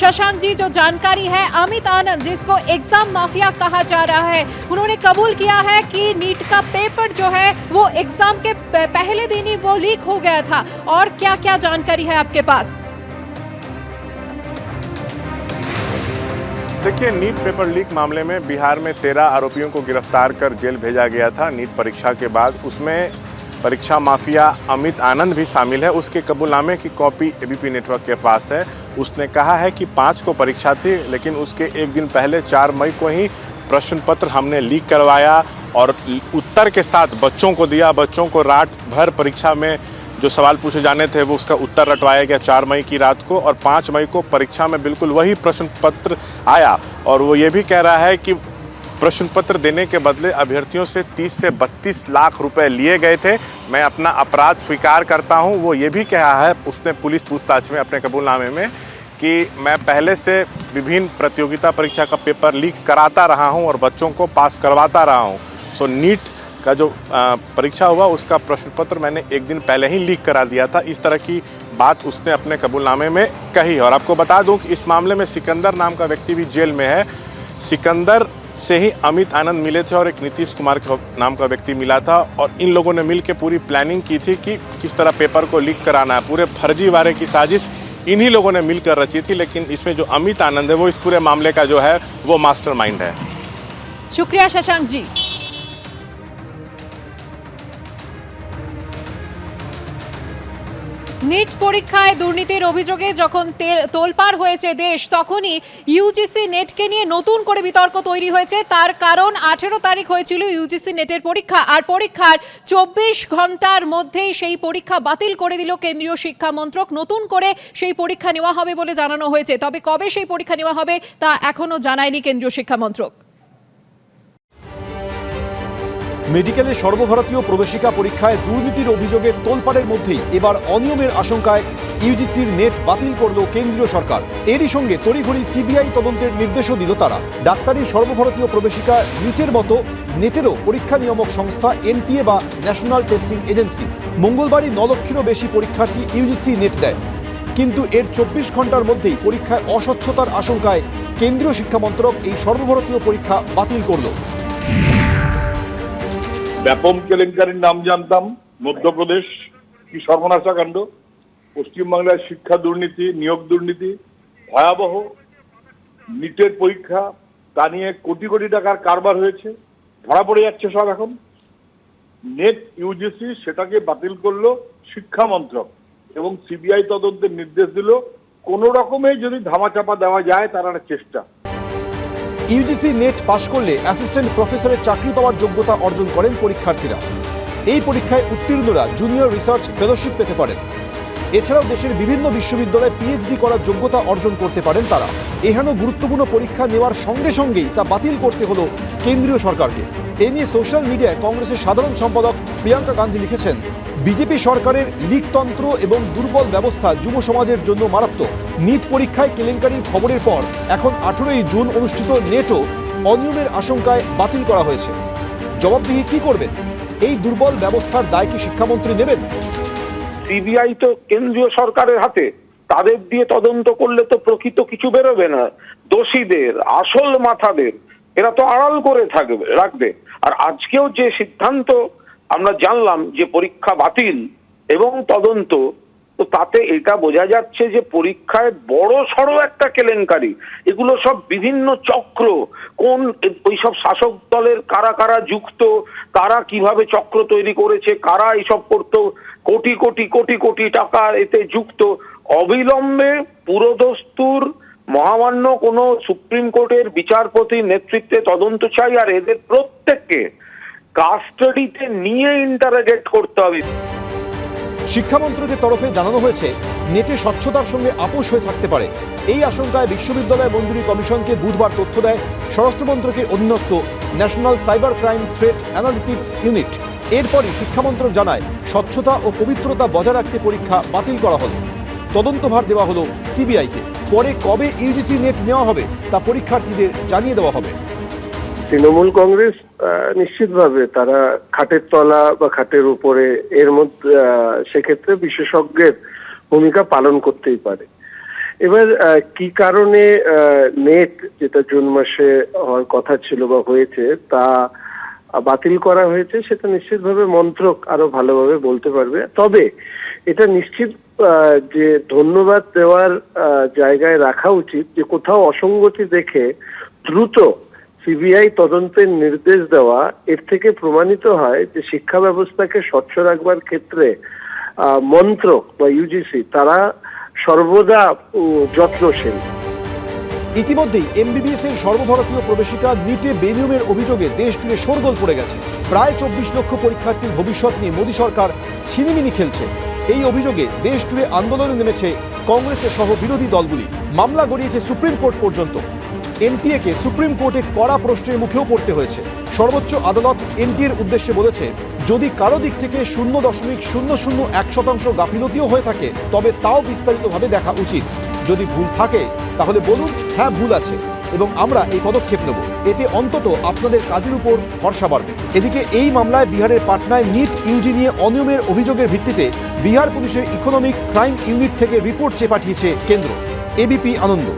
शशांक जी, जो जानकारी है, अमित आनंद, जिसको एग्ज़ाम माफिया कहा जा रहा है, उन्होंने कबूल किया है कि नीट का पेपर जो है, वो एग्ज़ाम के पहले दिन ही वो लीक हो गया था। और क्या क्या जानकारी है आपके पास? देखिए, नीट पेपर लीक मामले में बिहार में तेरह आरोपियों को गिरफ़्तार कर जेल भेजा गया था। नीट परीक्षा के बाद उसमें परीक्षा माफिया अमित आनंद भी शामिल है। उसके कबूलनामे की कॉपी एबीपी नेटवर्क के पास है। उसने कहा है कि पाँच को परीक्षा थी, लेकिन उसके एक दिन पहले, चार मई को ही प्रश्न पत्र हमने लीक करवाया और उत्तर के साथ बच्चों को दिया। बच्चों को रात भर परीक्षा में जो सवाल पूछे जाने थे, वो उसका उत्तर रटवाया गया चार मई की रात को और पाँच मई को परीक्षा में बिल्कुल वही प्रश्न पत्र आया। और वो ये भी कह रहा है कि प्रश्न पत्र देने के बदले अभ्यर्थियों से 30 से 32 लाख रुपए लिए गए थे। मैं अपना अपराध स्वीकार करता हूँ। वो ये भी कहा है, उसने पुलिस पूछताछ में अपने कबूलनामे में कि मैं पहले से विभिन्न प्रतियोगिता परीक्षा का पेपर लीक कराता रहा हूँ और बच्चों को पास करवाता रहा हूँ। सो, नीट का जो परीक्षा हुआ, उसका प्रश्न पत्र मैंने एक दिन पहले ही लीक करा दिया था। इस तरह की बात उसने अपने कबूलनामे में कही और आपको बता दूँ कि इस मामले में सिकंदर नाम का व्यक्ति भी जेल में है। सिकंदर से ही अमित आनंद मिले थे और एक नीतीश कुमार का नाम का व्यक्ति मिला था और इन लोगों ने मिल पूरी प्लानिंग की थी कि किस तरह पेपर को लीक कराना है। पूरे फर्जीवाड़े की साजिश इन्हीं लोगों ने मिलकर रची थी, लेकिन इसमें जो अमित आनंद है वो इस पूरे मामले का जो है, वो मास्टरमाइंड है। शुक्रिया शशांक जी। নিট পরীক্ষায় দুর্নীতির অভিযোগে যখন তোলপাড় হয়েছে দেশ, তখনই ইউজিসি নেটকে নিয়ে নতুন করে বিতর্ক তৈরি হয়েছে। তার কারণ আঠেরো তারিখ হয়েছিল ইউজিসি নেটের পরীক্ষা, আর পরীক্ষার চব্বিশ ঘণ্টার মধ্যেই সেই পরীক্ষা বাতিল করে দিল কেন্দ্রীয় শিক্ষা মন্ত্রক। নতুন করে সেই পরীক্ষা নেওয়া হবে বলে জানানো হয়েছে। তবে কবে সেই পরীক্ষা নেওয়া হবে তা এখনও জানায়নি কেন্দ্রীয় শিক্ষা মন্ত্রক। মেডিকেলের সর্বভারতীয় প্রবেশিকা পরীক্ষায় দুর্নীতির অভিযোগে তোলপাড়ের মধ্যেই এবার অনিয়মের আশঙ্কায় ইউজিসির নেট বাতিল করল কেন্দ্রীয় সরকার। এরই সঙ্গে তড়িঘড়ি সিবিআই তদন্তের নির্দেশও দিল তারা। ডাক্তারি সর্বভারতীয় প্রবেশিকা নিটের মতো নেটেরও পরীক্ষা নিয়ামক সংস্থা এনটিএ বা ন্যাশনাল টেস্টিং এজেন্সি। মঙ্গলবারই ন লক্ষেরও বেশি পরীক্ষার্থী ইউজিসি নেট দেয়। কিন্তু এর চব্বিশ ঘণ্টার মধ্যেই পরীক্ষায় অস্বচ্ছতার আশঙ্কায় কেন্দ্রীয় শিক্ষা মন্ত্রক এই সর্বভারতীয় পরীক্ষা বাতিল করল। ব্যাপম কেলেঙ্কারির নাম জানতাম, মধ্যপ্রদেশ, কি সর্বনাশা কাণ্ড পশ্চিমবাংলায় শিক্ষা দুর্নীতি, নিয়োগ দুর্নীতি, ভয়াবহ নিটের পরীক্ষা, তা নিয়ে কোটি কোটি টাকার কারবার হয়েছে, ধরা পড়ে যাচ্ছে সব এখন। নেট ইউজিসি সেটাকে বাতিল করল শিক্ষা মন্ত্রক এবং সিবিআই তদন্তের নির্দেশ দিল। কোনো রকমে যদি ধামাচাপা দেওয়া যায় তার একটা চেষ্টা। ইউজিসি নেট পাশ করলে অ্যাসিস্ট্যান্ট প্রফেসরের চাকরি পাওয়ার যোগ্যতা অর্জন করেন পরীক্ষার্থীরা। এই পরীক্ষায় উত্তীর্ণরা জুনিয়র রিসার্চ ফেলোশিপ পেতে পারেন। এছাড়াও দেশের বিভিন্ন বিশ্ববিদ্যালয়ে পিএইচডি করার যোগ্যতা অর্জন করতে পারেন তারা। এহেন গুরুত্বপূর্ণ পরীক্ষা নেওয়ার সঙ্গে সঙ্গেই তা বাতিল করতে হলো কেন্দ্রীয় সরকারকে। এ নিয়ে সোশ্যাল মিডিয়ায় কংগ্রেসের সাধারণ সম্পাদক প্রিয়াঙ্কা গান্ধী লিখেছেন, বিজেপি সরকারের লিকতন্ত্র এবং দুর্বল ব্যবস্থা যুব সমাজের জন্য মারাত্মক। নিট পরীক্ষায় কেলেঙ্কারির খবরের পর এখন আঠেরোই জুন অনুষ্ঠিত নেটও অনিয়মের আশঙ্কায় বাতিল করা হয়েছে। জবাবদিহি কি করবেন? এই দুর্বল ব্যবস্থার দায় কি শিক্ষামন্ত্রী নেবেন? সিবিআই তো কেন্দ্রীয় সরকারের হাতে। তাদের দিয়ে তদন্ত করলে তো প্রকৃত কিছু বেরোবে না। দোষীদের, আসল মাথাদের, এরা তো আড়াল করে থাকবে, রাখবে। আর আজকেও যে সিদ্ধান্ত আমরা জানলাম যে পরীক্ষা বাতিল এবং তদন্ত তো তাতে এটা বোঝা যাচ্ছে যে পরীক্ষায় বড় সড়ো একটা কেলেঙ্কারি। এগুলো সব বিভিন্ন চক্র। কোন ওই সব শাসক দলের কারা কারা যুক্ত, কারা কীভাবে চক্র তৈরি করেছে, কারা এইসব করতো, কোটি কোটি কোটি কোটি টাকা এতে যুক্ত। অবিলম্বে পুরোদস্তুর মহামান্য কোনো সুপ্রিম কোর্টের বিচারপতির নেতৃত্বে তদন্ত চাই আর এদের প্রত্যেককে কাস্টাডিতে নিয়ে ইন্টারোগেট করতে হবে। শিক্ষামন্ত্রকের তরফে জানানো হয়েছে, নেটে স্বচ্ছতার সঙ্গে আপোষ হয়ে থাকতে পারে। এই আশঙ্কায় বিশ্ববিদ্যালয় মঞ্জুরি কমিশনকে বুধবার তথ্য দেয় স্বরাষ্ট্রমন্ত্রকের অধীনস্থ national cyber crime threat analytics unit. এরপরই শিক্ষামন্ত্রক জানায়, স্বচ্ছতা ও পবিত্রতা বজায় রাখতে পরীক্ষা বাতিল করা হলো। তদন্তভার দেওয়া হলো সিবিআইকে। পরে কবে ইউজিসি নেট নেওয়া হবে তা পরীক্ষার্থীদের জানিয়ে দেওয়া হবে। তৃণমূল কংগ্রেস নিশ্চিতভাবে তারা খাটের তলা বা খাটের উপরে, এর মধ্যে সেক্ষেত্রে বিশেষজ্ঞের ভূমিকা পালন করতেই পারে। এবার কি কারণে নেট যেটা জুন মাসে হওয়ার কথা ছিল বা হয়েছে, তা বাতিল করা হয়েছে, সেটা নিশ্চিতভাবে মন্ত্রক আরও ভালোভাবে বলতে পারবে। তবে এটা নিশ্চিত যে ধন্যবাদ দেওয়ার জায়গায় রাখা উচিত যে কোথাও অসঙ্গতি দেখে দ্রুত সিবিআই তদন্তের নির্দেশ দেওয়া এর থেকে প্রমাণিত হয় যে শিক্ষা ব্যবস্থাকে স্বচ্ছ রাখবার ক্ষেত্রে মন্ত্রক বা ইউজিসি তারা সর্বদা যত্নশীল। ইতিমধ্যেই এমবিবিএস এর সর্বভারতীয় প্রবেশিকা নিটে বেনিয়মের অভিযোগে দেশ জুড়ে শোরগোল পড়ে গেছে। প্রায় চব্বিশ লক্ষ পরীক্ষার্থীর ভবিষ্যৎ নিয়ে মোদী সরকার ছিনিমিনি খেলছে। এই অভিযোগে দেশ জুড়ে আন্দোলনে নেমেছে কংগ্রেসের সহ বিরোধী দলগুলি। মামলা গড়িয়েছে সুপ্রিম কোর্ট পর্যন্ত। এনটিএ কে সুপ্রিম কোর্টে কড়া প্রশ্নের মুখেও পড়তে হয়েছে। সর্বোচ্চ আদালত এনটিএর উদ্দেশ্যে বলেছে, যদি কারও দিক থেকে শূন্য দশমিক শূন্য শূন্য এক শতাংশ গাফিলতিও হয়ে থাকে, তবে তাও বিস্তারিতভাবে দেখা উচিত। যদি ভুল থাকে, তাহলে বলুন হ্যাঁ ভুল আছে এবং আমরা এই পদক্ষেপ নেব। এতে অন্তত আপনাদের কাজের উপর ভরসা বাড়বে। এদিকে এই মামলায় বিহারের পাটনায় নিট ইউজি নিয়ে অনিয়মের অভিযোগের ভিত্তিতে বিহার পুলিশের ইকোনমিক ক্রাইম ইউনিট থেকে রিপোর্ট চেয়ে পাঠিয়েছে কেন্দ্র। এবিপি আনন্দ।